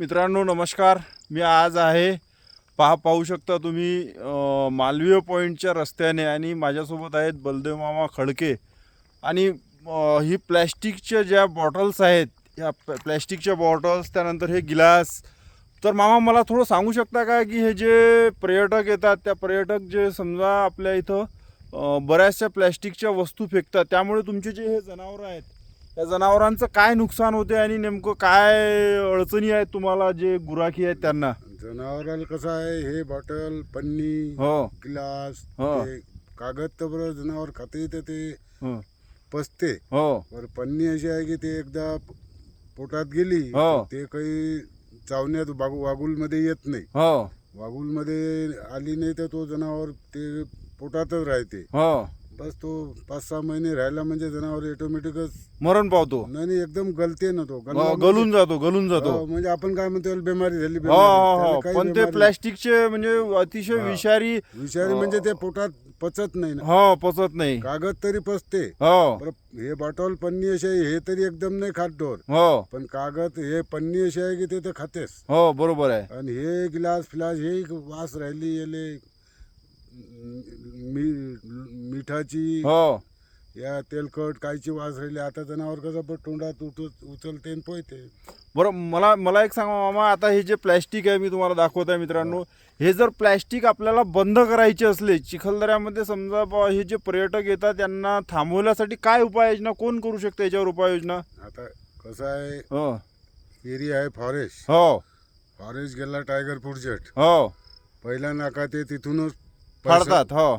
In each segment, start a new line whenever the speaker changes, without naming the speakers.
मित्रांनो नमस्कार. मी आज आहे पहा पाहू शकता तुम्ही मालवीय पॉईंटच्या रस्त्याने आणि माझ्यासोबत आहेत बलदेव मामा खडके. आणि ही प्लॅस्टिकच्या ज्या बॉटल्स आहेत ह्या प्लॅस्टिकच्या बॉटल्स त्यानंतर हे गिलास. तर मामा मला थोडं सांगू शकता का की हे जे पर्यटक येतात त्या पर्यटक जे समजा आपल्या इथं बऱ्याचशा प्लॅस्टिकच्या वस्तू फेकतात त्यामुळे तुमचे जे हे जनावरं आहेत त्या जनावरांचं काय नुकसान होते आणि नेमकं काय अडचणी आहेत तुम्हाला जे गुराखी आहेत त्यांना?
जनावराला कसं आहे हे बॉटल पन्नी
हो.
ग्लास
हो.
ते कागद तर जनावर खाते तर ते
हो.
पचते
हो.
बरं पन्नी अशी आहे की ते एकदा पोटात गेली
हो.
ते काही चावण्यात वागू वागुलमध्ये येत नाही.
हो.
वागुलमध्ये आली नाही तर तो जनावर ते पोटातच राहते.
हो.
बस तो पाच सहा महिने राहिला म्हणजे जनावर ऑटोमॅटिकच
मरण पावतो.
नाही नाही, एकदम गलते ना तो. गलला
हो,
म्हणजे-
गलून जातो गलून जातो.
हो, म्हणजे आपण काय म्हणतो याला बिमारी झाली
हो
बिमारी.
हो
त्याला
हो.
काही
पण ते
बिमारी-
प्लॅस्टिकचे म्हणजे अतिशय. विषारी
विषारी म्हणजे ते पोटात पचत नाही ना.
हो पचत नाही.
कागद तरी पचते.
हो.
हे बॉटल पन्नी अशी आहे हे तरी एकदम नाही खात डोर.
हो.
पण कागद हे पन्नी अशी आहे की ते तर खातेस
हो बरोबर आहे.
आणि हे गिलास फिलास हे वास राहिली याले मी मिठाची
हो.
या तेलकट कायची वास राहिली आता जनावर कसं पण तोंडात उठ उचलते आणि पोहते.
बरं मला मला एक सांगा मामा आता हे जे प्लॅस्टिक आहे मी तुम्हाला दाखवत आहे मित्रांनो हे. जर प्लॅस्टिक आपल्याला बंद करायचे असले चिखलदऱ्यामध्ये समजा बुवा हे जे पर्यटक येतात त्यांना थांबवण्यासाठी काय उपाययोजना कोण करू शकते याच्यावर उपाययोजना?
आता कसं आहे
हो.
एरिया आहे फॉरेस्ट
हो.
फॉरेस्ट गेला टायगर प्रोजेक्ट
हो.
पहिला नाका ते तिथूनच पैसा
फाडतात हो.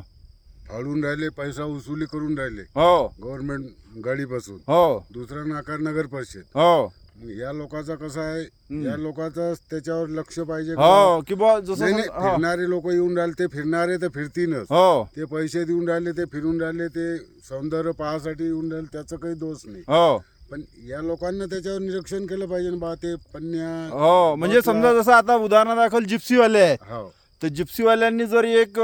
फाडून राहिले पैसा वसुली करून राहिले.
हो.
गव्हर्नमेंट गाडीपासून.
हो.
दुसरा नाकार नगर परिषद
हो.
मग या लोकांचा कसं आहे. या लोकांचं त्याच्यावर लक्ष पाहिजे
हो की बुवा जसं
नाही, नाही,
सम- हो.
फिरणारे लोक येऊन राहिले ते फिरणारे तर फिरतीनच
हो.
ते पैसे देऊन राहिले ते फिरून राहिले ते सौंदर्य पाहासाठी येऊन राहिले त्याचं काही दोष नाही.
हो.
पण या लोकांना त्याच्यावर निरीक्षण केलं पाहिजे ना बा ते पन्न्या
हो म्हणजे समजा जसं आता उदाहरणादाखल जिप्सीवाले आहे.
हो.
तर जिप्सीवाल्यांनी जर एक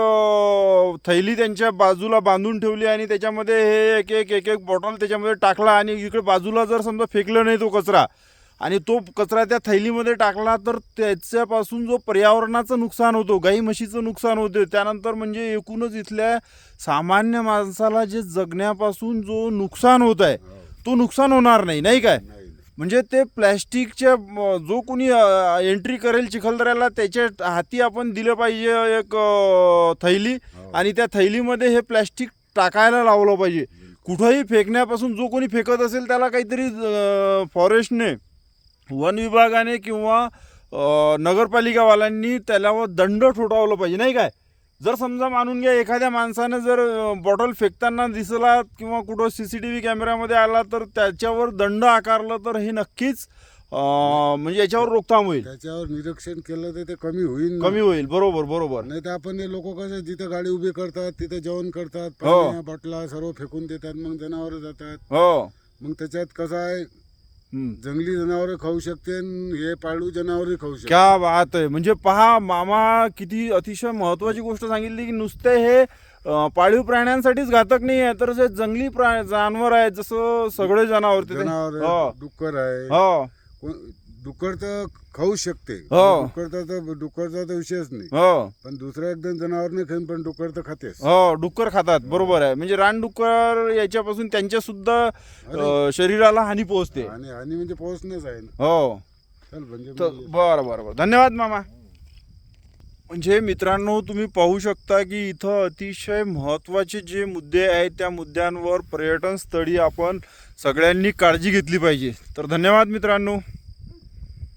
थैली त्यांच्या बाजूला बांधून ठेवली आणि त्याच्यामध्ये हे एक एक एक एक बॉटल त्याच्यामध्ये टाकला आणि इकडे बाजूला जर समजा फेकलं नाही तो कचरा आणि तो कचरा त्या थैलीमध्ये टाकला तर त्याच्यापासून जो पर्यावरणाचं नुकसान होतो गाई म्हशीचं नुकसान होते त्यानंतर म्हणजे एकूणच इथल्या सामान्य माणसाला जे जगण्यापासून जो नुकसान होत आहे तो नुकसान होणार नाही नाही काय? म्हणजे ते प्लॅस्टिकच्या जो कोणी एंट्री करेल चिखलदऱ्याला त्याच्या हाती आपण दिलं पाहिजे एक थैली
हो.
आणि त्या थैलीमध्ये हे प्लॅस्टिक टाकायला लावलं पाहिजे. कुठंही फेकण्यापासून जो कोणी फेकत असेल त्याला काहीतरी फॉरेस्टने वन विभागाने किंवा नगरपालिकावाल्यांनी त्याला दंड ठोठावलं पाहिजे नाही काय? जर समजा मानून घ्या एखाद्या माणसानं जर बॉटल फेकताना दिसला किंवा कुठं सी सी टी व्ही कॅमेऱ्यामध्ये आला तर त्याच्यावर दंड आकारलं तर हे नक्कीच म्हणजे याच्यावर रोकथाम होईल
त्याच्यावर निरीक्षण केलं तर ते कमी होईल.
कमी होईल बरोबर बरोबर
नाही तर आपण हे लोक कसं जिथं गाडी उभी करतात तिथं जेवण करतात
हो.
पाण्या, बाटला सर्व फेकून देतात मग जनावर जातात
हो
मग त्याच्यात कसं आहे. जंगली जनावर खाऊ शकते हे पाळीव जनावरही खाऊ शकते.
क्या बात आहे. म्हणजे पहा मामा किती अतिशय महत्वाची गोष्ट सांगितली की नुसते हे अ, पाळीव प्राण्यांसाठीच घातक नाही आहे तर जे जंगली प्रा जानवर आहेत जसं सगळे जनावर
जनावर
हो.
डुक्कर आहे.
हो.
कोण- डुक्कर तर खाऊ शकते.
हो.
तर डुक्करचा तर विषयच नाही.
हो.
पण दुसरं एकदम जनावर नाही खाईन पण डुक्कर तर खातेस
हो डुक्कर खातात. बरोबर आहे. म्हणजे रानडुक्कर याच्यापासून त्यांच्या सुद्धा अ, शरीराला हानी पोहोचते.
आणि आणि म्हणजे पोहोचणंच आहे ना.
हो.
चल म्हणजे
तर बरं बरं बरं. धन्यवाद मामा. म्हणजे मित्रांनो तुम्ही पाहू शकता की इथं अतिशय महत्त्वाचे जे मुद्दे आहेत त्या मुद्द्यांवर पर्यटन स्थळी आपण सगळ्यांनी काळजी घेतली पाहिजे. तर धन्यवाद मित्रांनो.